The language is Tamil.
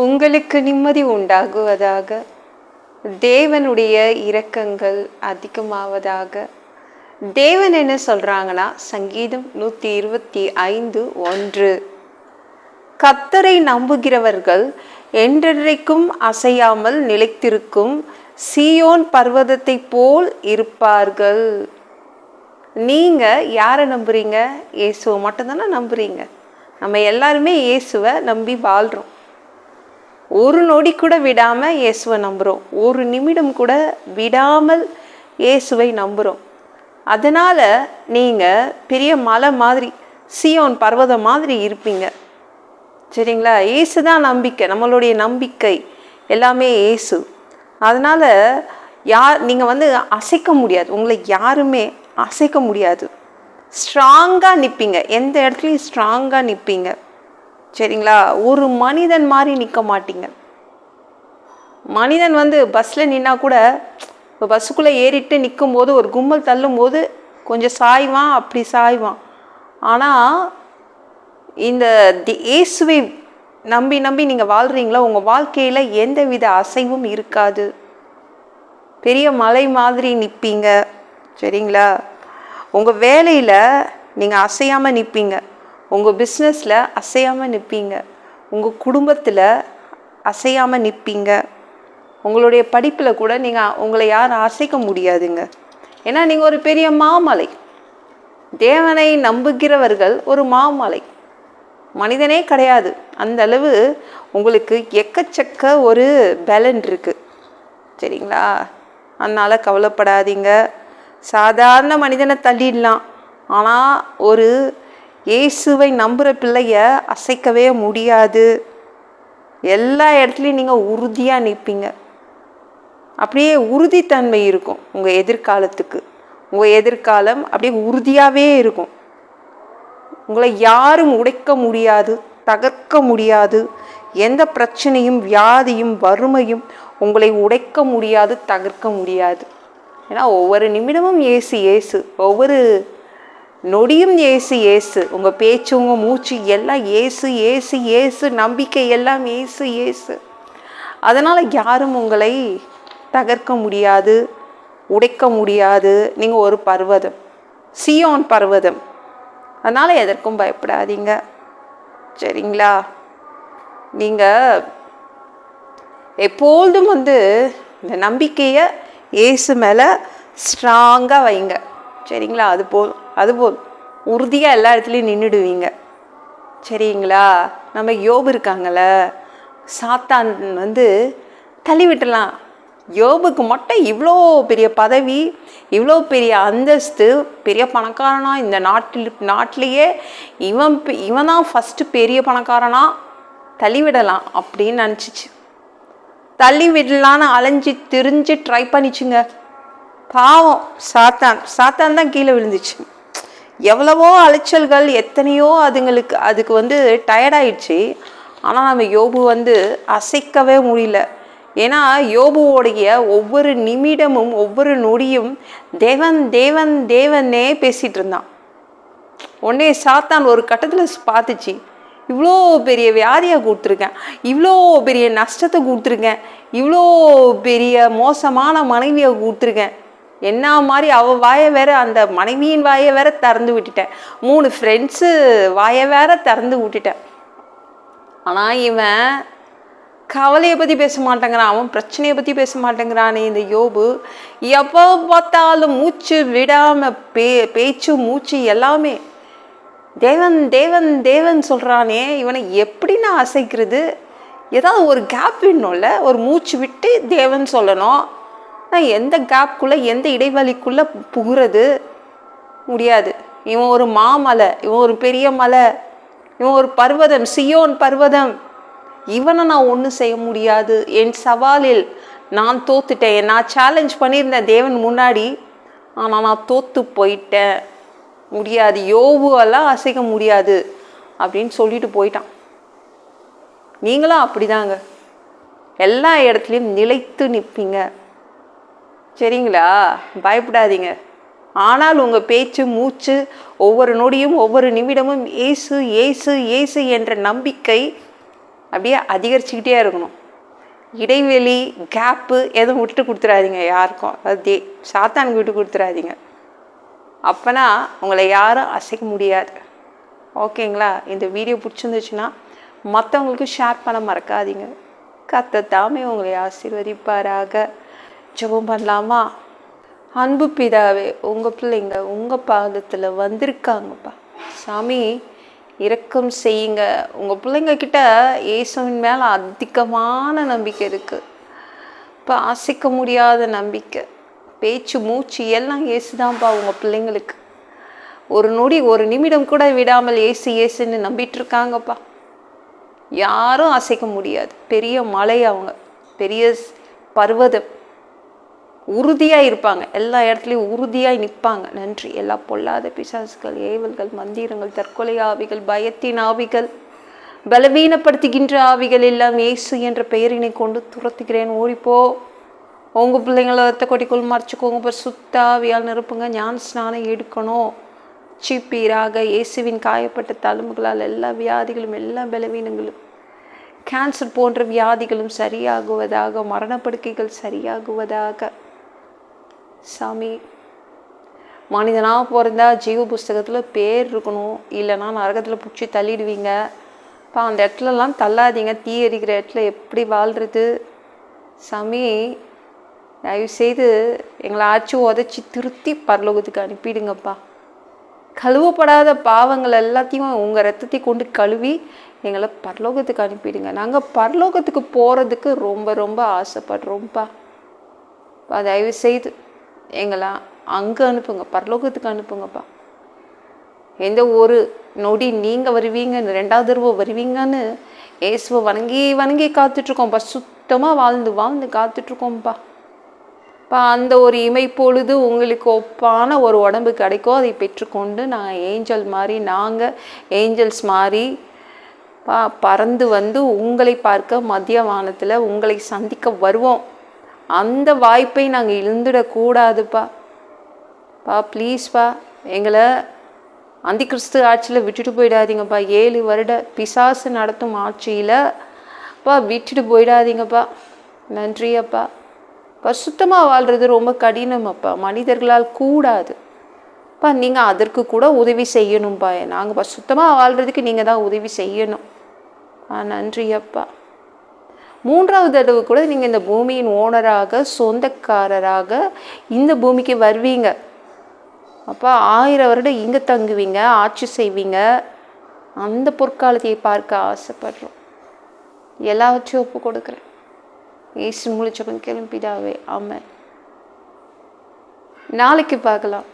உங்களுக்கு நிம்மதி உண்டாகுவதாக. தேவனுடைய இரக்கங்கள் அதிகமாவதாக. தேவன் என்ன சொல்கிறாங்கன்னா சங்கீதம் நூற்றி இருபத்தி ஐந்து ஒன்று. கத்தரை நம்புகிறவர்கள் என்றென்றைக்கும் அசையாமல் நிலைத்திருக்கும் சீயோன் பர்வதத்தை போல் இருப்பார்கள். நீங்கள் யாரை நம்புகிறீங்க இயேசுவை மட்டும்தானே நம்புறீங்க? நம்ம எல்லாருமே இயேசுவை நம்பி வாழ்கிறோம் ஒரு நொடி கூட விடாமல் இயேசுவை நம்புகிறோம் ஒரு நிமிடம் கூட விடாமல் இயேசுவை நம்புகிறோம் அதனால் நீங்கள் பெரிய மலை மாதிரி சியோன் பர்வதம் மாதிரி இருப்பீங்க. சரிங்களா? இயேசு தான் நம்பிக்கை நம்மளுடைய நம்பிக்கை. எல்லாமே இயேசு. அதனால் யார் நீங்கள் வந்து அசைக்க முடியாது. உங்களை யாருமே அசைக்க முடியாது. ஸ்ட்ராங்காக நிற்பீங்க எந்த இடத்துலையும் ஸ்ட்ராங்காக நிற்பீங்க சரிங்களா? ஒரு மனிதன் மாதிரி நிற்க மாட்டீங்க. மனிதன் வந்து பஸ்ஸில் நின்னா கூட இப்போ பஸ்ஸுக்குள்ளே ஏறிட்டு நிற்கும் போது ஒரு கும்பல் தள்ளும்போது கொஞ்சம் சாய்வான் அப்படி சாய்வான். ஆனால் இந்த தி- இயேசுவை நம்பி நம்பி நீங்கள் வாழ்கிறீங்களா உங்கள் வாழ்க்கையில் எந்தவித அசைவும் இருக்காது. பெரிய மலை மாதிரி நிற்பீங்க சரிங்களா? உங்கள் வேலையில் நீங்கள் அசையாமல் நிற்பீங்க உங்கள் பிஸ்னஸில் அசையாமல் நிற்பீங்க உங்கள் குடும்பத்தில் அசையாமல் நிற்பீங்க உங்களுடைய படிப்பில் கூட நீங்கள் உங்களை யாரும் அசைக்க முடியாதுங்க. ஏன்னா நீங்கள் ஒரு பெரிய மாமலை. தேவனை நம்புகிறவர்கள் ஒரு மாமலை. மனிதனே கிடையாது. அந்த அளவு உங்களுக்கு எக்கச்சக்க ஒரு பேலன் இருக்குது சரிங்களா? அதனால கவலைப்படாதீங்க. சாதாரண மனிதனை தள்ளிடலாம். ஆனால் ஒரு இயேசுவை நம்புகிற பிள்ளைய அசைக்கவே முடியாது. எல்லா இடத்துலையும் நீங்கள் உறுதியாக நிற்பீங்க அப்படியே உறுதித்தன்மை இருக்கும் உங்கள் எதிர்காலத்துக்கு. உங்கள் எதிர்காலம் அப்படியே உறுதியாகவே இருக்கும். உங்களை யாரும் உடைக்க முடியாது தகர்க்க முடியாது. எந்த பிரச்சனையும் வியாதியும் வறுமையும் உங்களை உடைக்க முடியாது தகர்க்க முடியாது. ஏன்னா ஒவ்வொரு நிமிடமும் ஏசு ஏசு ஒவ்வொரு நொடியும் ஏசு ஏசு உங்கள் பேச்சு உங்கள் மூச்சு எல்லாம் ஏசு ஏசு ஏசு நம்பிக்கை எல்லாம் ஏசு ஏசு அதனால் யாரும் உங்களை தகர்க்க முடியாது உடைக்க முடியாது. நீங்கள் ஒரு பர்வதம். சியோன் பர்வதம். அதனால் எதற்கும் பயப்படாதீங்க. சரிங்களா? நீங்கள் எப்பொழுதும் வந்து இந்த நம்பிக்கையை ஏசு மேலே ஸ்ட்ராங்காக வைங்க. சரிங்களா? அது போதும் அது போதும் உறுதியாக எல்லா இடத்துலையும் நின்றுடுவீங்க சரிங்களா? நம்ம யோபு இருக்காங்கல்ல சாத்தான் வந்து தள்ளி விட்டுலாம். யோபுக்கு மட்டும் இவ்வளோ பெரிய பதவி இவ்வளோ பெரிய அந்தஸ்து பெரிய பணக்காரனா இந்த நாட்டில் நாட்டிலேயே இவன் இவன் தான் ஃபஸ்ட்டு பெரிய பணக்காரனா? தள்ளி விடலாம் அப்படின்னு நினச்சிச்சு. தள்ளி விடலான்னு அலைஞ்சு திரிஞ்சு ட்ரை பண்ணிச்சுங்க. பாவம் சாத்தான் சாத்தான் தான் கீழே விழுந்துச்சு. எவ்வளவோ அலைச்சல்கள் எத்தனையோ அதுங்களுக்கு அதுக்கு வந்து டயர்டாயிடுச்சு ஆனால் நம்ம யோபு வந்து அசைக்கவே முடியல. ஏன்னா யோபுவோடைய ஒவ்வொரு நிமிடமும் ஒவ்வொரு நொடியும் தேவன் தேவன் தேவனே பேசிகிட்டு இருந்தான். உடனே சாத்தான் ஒரு கட்டத்தில் பார்த்துச்சு. இவ்வளோ பெரிய வியாதியை கொடுத்துருக்கேன். இவ்வளோ பெரிய நஷ்டத்தை கொடுத்துருக்கேன். இவ்வளோ பெரிய மோசமான மனைவியை கொடுத்துருக்கேன். என்ன மாதிரி அவள் வாயை வேற அந்த மனைவியின் வாயை வேற திறந்து விட்டுட்டேன். மூணு ஃப்ரெண்ட்ஸு வாயை வேற திறந்து விட்டுட்டேன். ஆனால் இவன் கவலையை பற்றி பேச மாட்டேங்கிறான் அவன் பிரச்சனையை பற்றி பேச மாட்டேங்கிறானே இந்த யோபு. எப்போ பார்த்தாலும் மூச்சு விடாமல் பே பேச்சு மூச்சு எல்லாமே. தேவன் தேவன் தேவன் சொல்கிறானே இவனை எப்படி நான் அசைக்கிறது? ஏதாவது ஒரு கேப் விடணும்ல ஒரு மூச்சு விட்டு தேவன் சொல்லணும். நான் எந்த கேப்குள்ளே எந்த இடைவெளிக்குள்ளே புகுறது முடியாது. இவன் ஒரு மாமலை இவன் ஒரு பெரிய மலை இவன் ஒரு பர்வதம் சியோன் பர்வதம். இவனை நான் ஒன்றும் செய்ய முடியாது. என் சவாலில் நான் தோத்துட்டேன். நான் சேலஞ்ச் பண்ணியிருந்தேன் தேவன் முன்னாடி. ஆனால் நான் தோற்று போயிட்டேன். முடியாது. யோபுவெல்லாம் அசைக்க முடியாது அப்படின்னு சொல்லிட்டு போயிட்டான். நீங்களும் அப்படிதாங்க. எல்லா இடத்துலையும் நிலைத்து நிற்பீங்க சரிங்களா? பயப்படாதீங்க. ஆனால் உங்கள் பேச்சு மூச்சு ஒவ்வொரு நொடியும் ஒவ்வொரு நிமிடமும் ஏசு ஏசு ஏசு என்ற நம்பிக்கை அப்படியே அதிகரிச்சுக்கிட்டே இருக்கணும். இடைவெளி கேப்பு எதுவும் விட்டு கொடுத்துறாதீங்க யாருக்கும். அது சாத்தானுக்கு விட்டு கொடுத்துறாதீங்க. அப்போனா உங்களை யாரும் அசைக்க முடியாது. ஓகேங்களா? இந்த வீடியோ பிடிச்சிருந்துச்சுன்னா மற்றவங்களுக்கு ஷேர் பண்ண மறக்காதீங்க. கத்த தாமே உங்களை ஆசீர்வதிப்பாராக. ஜெபம் பண்ணலாமா? அன்பு பிதாவே உங்கள் பிள்ளைங்க உங்கள் பாதத்தில் வந்திருக்காங்கப்பா. சாமி இரக்கம் செய்யுங்க. உங்கள் பிள்ளைங்க கிட்ட இயேசுவின் மேலே அதிகமான நம்பிக்கை இருக்குது இப்போ ஆசைக்க முடியாத நம்பிக்கை. பேச்சு மூச்சு எல்லாம் ஏசு தான்ப்பா உங்கள் பிள்ளைங்களுக்கு. ஒரு நொடி ஒரு நிமிடம் கூட விடாமல் ஏசு ஏசுன்னு நம்பிட்டுருக்காங்கப்பா. யாரும் அசைக்க முடியாது. பெரிய மலை அவங்க. பெரிய பர்வதம். உறுதியாக இருப்பாங்க. எல்லா இடத்துலையும் உறுதியாக நிற்பாங்க நன்றி. எல்லா பொல்லாத பிசாசுகள் ஏவல்கள் மந்திரங்கள் தற்கொலை ஆவிகள் பயத்தின் ஆவிகள் பலவீனப்படுத்துகின்ற ஆவிகள் எல்லாம் இயேசு என்ற பெயரினை கொண்டு துரத்துகிறேன். ஓடிப்போ. உங்கள் பிள்ளைங்களை ரத்த கொட்டிக்குள் மறைச்சிக்கோங்க. இப்போ சுத்த ஆவியால் நிரப்புங்க. ஞான ஸ்நானம் எடுக்கணும். சீப்பீராக இயேசுவின் காயப்பட்ட தழும்புகளால் எல்லா வியாதிகளும் எல்லா பலவீனங்களும் கேன்சர் போன்ற வியாதிகளும் சரியாகுவதாக மரணப்படுக்கைகள் சரியாகுவதாக சாமி மனிதனாக பிறந்தா ஜீவ புஸ்தகத்தில் பேர் இருக்கணும். இல்லைன்னா நரகத்தில் பிடிச்சி தள்ளிடுவீங்க. இப்போ அந்த இடத்துலலாம் தள்ளாதீங்க. தீ எரிக்கிற இடத்துல எப்படி வாழ்கிறது சாமி தயவுசெய்து எங்களை ஆச்சு உதச்சி திருத்தி பரலோகத்துக்கு அனுப்பிடுங்கப்பா. கழுவப்படாத பாவங்கள் எல்லாத்தையும் உங்கள் ரத்தத்தை கொண்டு கழுவி எங்களை பரலோகத்துக்கு அனுப்பிடுங்க. நாங்கள் பரலோகத்துக்கு போகிறதுக்கு ரொம்ப ரொம்ப ஆசைப்படுறோம்ப்பா. தயவு செய்து எங்களை அங்கே அனுப்புங்க பரலோகத்துக்கு அனுப்புங்கப்பா. எந்த ஒரு நொடி நீங்கள் வருவீங்க ரெண்டாவது தடவை வருவீங்கன்னு இயேசுவை வணங்கி வணங்கி காத்துட்ருக்கோம்ப்பா சுத்தமாக வாழ்ந்து வாழ்ந்து காத்துட்ருக்கோம்ப்பா இப்போ அந்த ஒரு இமை பொழுது உங்களுக்கு ஒப்பான ஒரு உடம்பு கிடைக்கும். அதை பெற்றுக்கொண்டு நான் ஏஞ்சல் மாதிரி நாங்கள் ஏஞ்சல்ஸ் மாதிரி பா பறந்து வந்து உங்களை பார்க்க மத்திய வானத்தில் உங்களை சந்திக்க வருவோம். அந்த வாய்ப்பை நாங்கள் இழந்துடக்கூடாதுப்பா. பா ப்ளீஸ்ப்பா எங்களை அந்தி கிறிஸ்து ஆட்சியில் விட்டுட்டு போயிடாதீங்கப்பா. ஏழு வருட பிசாசு நடத்தும் ஆட்சியில் பா விட்டுட்டு போயிடாதீங்கப்பா. நன்றி அப்பா சுத்தமாக வாழ்கிறது ரொம்ப கடினம் அப்பா மனிதர்களால் கூடாது. அப்பா நீங்கள் அதற்கு கூட உதவி செய்யணும்ப்பா நாங்கள் சுத்தமாக வாழ்கிறதுக்கு நீங்கள் தான் உதவி செய்யணும். ஆ நன்றி அப்பா மூன்றாவது தடவை கூட நீங்கள் இந்த பூமியின் ஓனராக சொந்தக்காரராக இந்த பூமிக்கு வருவீங்க. அப்போ ஆயிரம் வருடம் இங்கே தங்குவீங்க ஆட்சி செய்வீங்க. அந்த பொற்காலத்தை பார்க்க ஆசைப்படுறோம். எல்லாவற்றையும் ஒப்பு கொடுக்குறேன். ஏசு முழிச்சவன் கிளம்பிடாவே ஆமாம் நாளைக்கு பார்க்கலாம்.